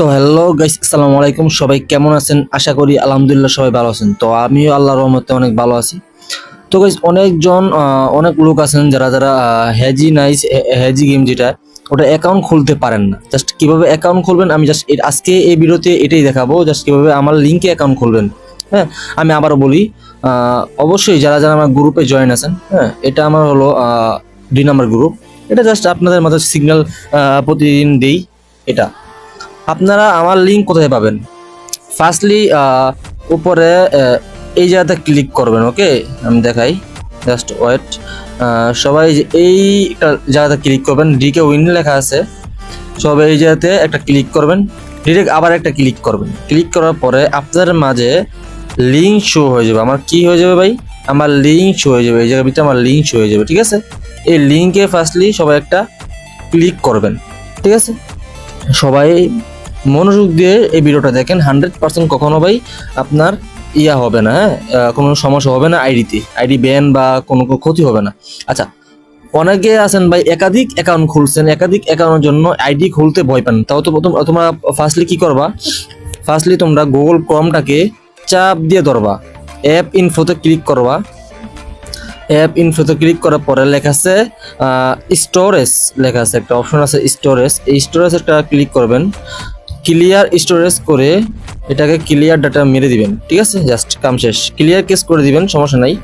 তো hello guys, আসসালামু আলাইকুম। সবাই কেমন আছেন? আশা করি আলহামদুলিল্লাহ সবাই ভালো আছেন। তো আমিও আল্লাহর রহমতে অনেক ভালো আছি। তো গাইস, অনেকজন অনেক লোক আছেন যারা যারা হ্যাজি নাইস হ্যাজি গেম যেটা, ওটা অ্যাকাউন্ট খুলতে পারেন না। জাস্ট কীভাবে অ্যাকাউন্ট খুলবেন, আমি জাস্ট আজকে এই ভিডিওতে এটাই দেখাবো জাস্ট কীভাবে আমার লিঙ্কে অ্যাকাউন্ট খুলবেন। হ্যাঁ আমি আবারও বলি অবশ্যই যারা যারা আমার গ্রুপে জয়েন আছেন হ্যাঁ এটা আমার হলো দুই নম্বর গ্রুপ এটা জাস্ট আপনাদের মাঝে সিগন্যাল প্রতিদিন দেই, এটা। আপনারা আমার লিঙ্ক কোথায় পাবেন? ফার্স্টলি উপরে এই জায়গাতে ক্লিক করবেন ওকে আমি দেখাই জাস্ট ওয়েট সবাই এই জায়গাতে ক্লিক করবেন ডিকে উইন লেখা আছে। সবাই এই জায়গাতে একটা ক্লিক করবেন ডিরেক্ট আবার একটা ক্লিক করবেন। ক্লিক করার পরে আপনার মাঝে লিঙ্ক শো হয়ে যাবে। আমার কি হয়ে যাবে ভাই? আমার লিঙ্ক শো হয়ে যাবে। এই জায়গার ভিতরে আমার লিঙ্ক শো হয়ে যাবে, ঠিক আছে? এই লিঙ্কে ফার্স্টলি সবাই একটা ক্লিক করবেন, ঠিক আছে? সবাই মনোযোগ দিয়ে এই ভিডিওটা দেখেন। হান্ড্রেড পার্সেন্ট কখনো ভাই আপনার ইয়া হবে না হ্যাঁ? কোনো সমস্যা হবে না আইডিতে। আইডি ব্যান বা কোনো ক্ষতি হবে না। আচ্ছা অনেকে আছেন ভাই, একাধিক অ্যাকাউন্ট খুলছেন, একাধিক অ্যাকাউন্টের জন্য আইডি খুলতে ভয় পান। তাও তো প্রথম তোমরা ফার্স্টলি কি করবা? ফার্স্টলি তোমরা গুগল ক্রমটাকে চাপ দিয়ে ধরবা। অ্যাপ ইনফোতে ক্লিক করবা। অ্যাপ ইনফোতে ক্লিক করার পরে লেখা আছে স্টোরেজ লেখা আছে একটা অপশন আছে স্টোরেজ এই স্টোরেজ একটা ক্লিক করবেন। ক্লিয়ার স্টোরেজ করে এটাকে ক্লিয়ার ডাটা মেরে দিবেন, ঠিক আছে? জাস্ট কাম শেষ। ক্লিয়ার কেস করে দিবেন, সমস্যা নাই।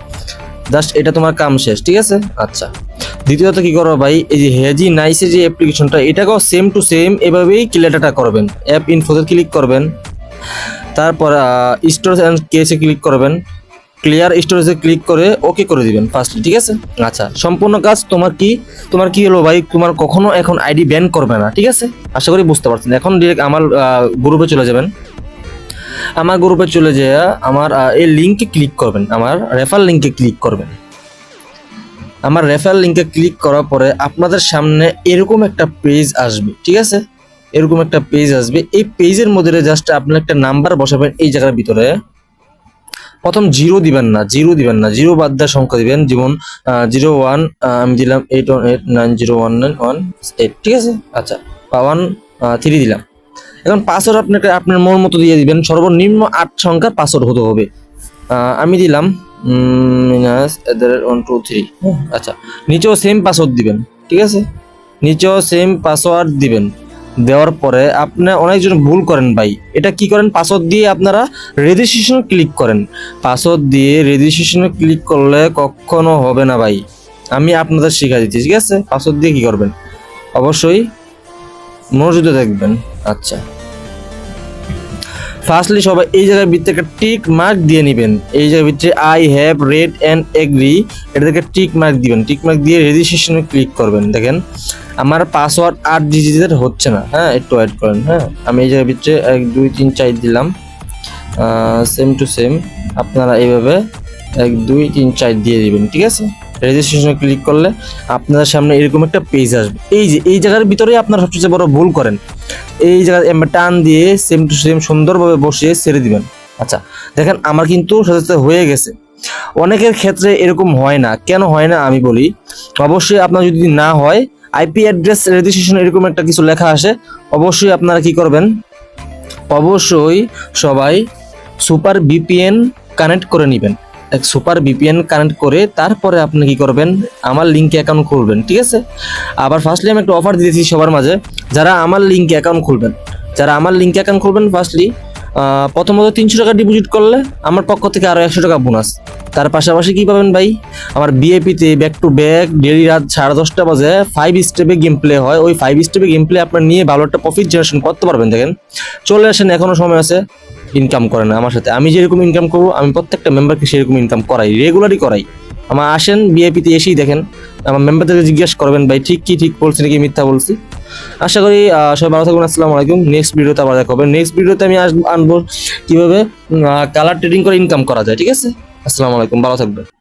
জাস্ট এটা তোমার কাম শেষ, ঠিক আছে? আচ্ছা। দ্বিতীয়ত কি করো ভাই, এই যে হেজি নাইসের যে অ্যাপ্লিকেশনটা এটাকেও সেম টু সেম এভাবেই ক্লিয়ার ডাটা করবেন। অ্যাপ ইনফোতে ক্লিক করবেন। তারপর স্টোরেজ অ্যান্ড কেসে ক্লিক করবেন। ক্লিয়ার স্টোরেজে ক্লিক করে ওকে করে দিবেন ফার্স্টলি ঠিক আছে? আচ্ছা সম্পূর্ণ কাজ তোমার কি? তোমার কি হলো ভাই? তোমার কখনো এখন আইডি ব্যান করবে না, ঠিক আছে? আশা করি বুঝতে পারছেন। এখন ডিরেক্ট আমার গ্রুপে চলে যাবেন। আমার গ্রুপে চলে যেয়ে আমার এই লিঙ্কে ক্লিক করবেন। আমার রেফার লিঙ্কে ক্লিক করবেন। আমার রেফার লিঙ্কে ক্লিক করার পরে আপনাদের সামনে এরকম একটা পেজ আসবে, ঠিক আছে? এরকম একটা পেজ আসবে। এই পেজের মধ্যে জাস্ট আপনি একটা নাম্বার বসাবেন এই জায়গার ভিতরে। প্রথম জিরো দিবেন না, জিরো দিবেন না, জিরো বাদ দেওয়ার সংখ্যা দিবেন, যেমন জিরো ওয়ান আমি দিলাম eight one eight nine zero one nine one eight, ঠিক আছে? আচ্ছা ওয়ান থ্রি দিলাম। এখন পাসওয়ার্ড আপনাকে, আপনার মন মতো দিয়ে দিবেন, সর্বনিম্ন আট সংখ্যার পাসওয়ার্ড হতে হবে। আমি দিলাম মাইনাস ওয়ান টু থ্রি আচ্ছা নিচেও সেম পাসওয়ার্ড দিবেন, ঠিক আছে? নিচেও সেম পাসওয়ার্ড দিবেন। দেওয়ার পরে আপনি অনেকজন ভুল করেন ভাই। এটা কি করেন? পাসওয়ার্ড দিয়ে আপনারা রেজিস্ট্রেশন ক্লিক করেন। পাসওয়ার্ড দিয়ে রেজিস্ট্রেশন ক্লিক করলে কখনো হবে না ভাই। আমি আপনাদের শিখা দিচ্ছি, ঠিক আছে? পাসওয়ার্ড দিয়ে কি করবেন? অবশ্যই মনোযোগ দেখবেন। আচ্ছা। ফার্স্টলি সবাই এই জায়গার ভিতরে একটা টিক মার্ক দিয়ে নেবেন। এই জায়গার ভিতরে I have read and agree এটা থেকে টিক মার্ক দিবেন। টিক মার্ক দিয়ে রেজিস্ট্রেশনে ক্লিক করবেন, দেখেন। আমার পাসওয়ার্ড আট ডিজিটের হচ্ছে না। হ্যাঁ একটু ওয়েট করেন হ্যাঁ। আমি এই জায়গার ভিতরে এক, দুই, তিন, চার দিলাম। সেম টু সেম আপনারা এইভাবে এক, দুই, তিন, চার দিয়ে দিবেন, ঠিক আছে? রেজিস্ট্রেশনে ক্লিক করলে আপনাদের সামনে এরকম একটা পেজ আসবে। এই যে, এই জায়গার ভিতরে আপনারা সবচেয়ে বড় ভুল করেন। এই জায়গায় টান দিয়ে সেম টু সেম সুন্দরভাবে বসিয়ে ছেড়ে দিবেন। আচ্ছা দেখেন আমার কিন্তু সাথে হয়ে গেছে। অনেকের ক্ষেত্রে এরকম হয় না। কেন হয় না আমি বলি? অবশ্যই আপনার যদি না হয় আইপি অ্যাড্রেস রেজিস্ট্রেশন এরকম একটা কিছু লেখা আসে। অবশ্যই আপনারা কি করবেন? অবশ্যই সবাই সুপার বিপিএন কানেক্ট করে নেবেন। এক সুপার বিপিএন কানেক্ট করে তারপরে আপনি কি করবেন? আমার লিঙ্কে অ্যাকাউন্ট খুলবেন, ঠিক আছে? আবার ফার্স্টলি আমি একটা অফার দিয়েছি সবার মাঝে, যারা আমার লিঙ্কে অ্যাকাউন্ট খুলবেন। যারা আমার লিঙ্কে অ্যাকাউন্ট খুলবেন ফার্স্টলি প্রথমত তিনশো টাকা ডিপোজিট করলে আমার পক্ষ থেকে আরও একশো টাকা বোনাস তার পাশাপাশি কি পাবেন ভাই? আমার বিএপিতে ব্যাক টু ব্যাক ডেলি রাত সাড়ে দশটা বাজে ফাইভ স্টেপে গেম প্লে হয়। ওই ফাইভ স্টেপে গেম প্লে আপনার নিয়ে ভালো একটা প্রফিট জেনারেশন করতে পারবেন, দেখেন। চলে আসেন, এখনও সময় আছে। ইনকাম করে না আমার সাথে। আমি যেরকম ইনকাম করব, আমি প্রত্যেকটা মেম্বারকে সেরকম ইনকাম করাই রেগুলারই করাই। আমার আসেন বিআইপিতে এসেই দেখেন, আমার মেম্বারদেরকে জিজ্ঞেস করবেন, ভাই, ঠিক কি, ঠিক বলছি নাকি, মিথ্যা বলছি? আশা করি সবাই ভালো থাকবেন আসসালামু আলাইকুম। নেক্সট ভিডিওতে আবার দেখা হবে। নেক্সট ভিডিওতে আমি আনব কীভাবে কালার ট্রেডিং করে ইনকাম করা যায়, ঠিক আছে? আসসালামু আলাইকুম, ভালো থাকবেন।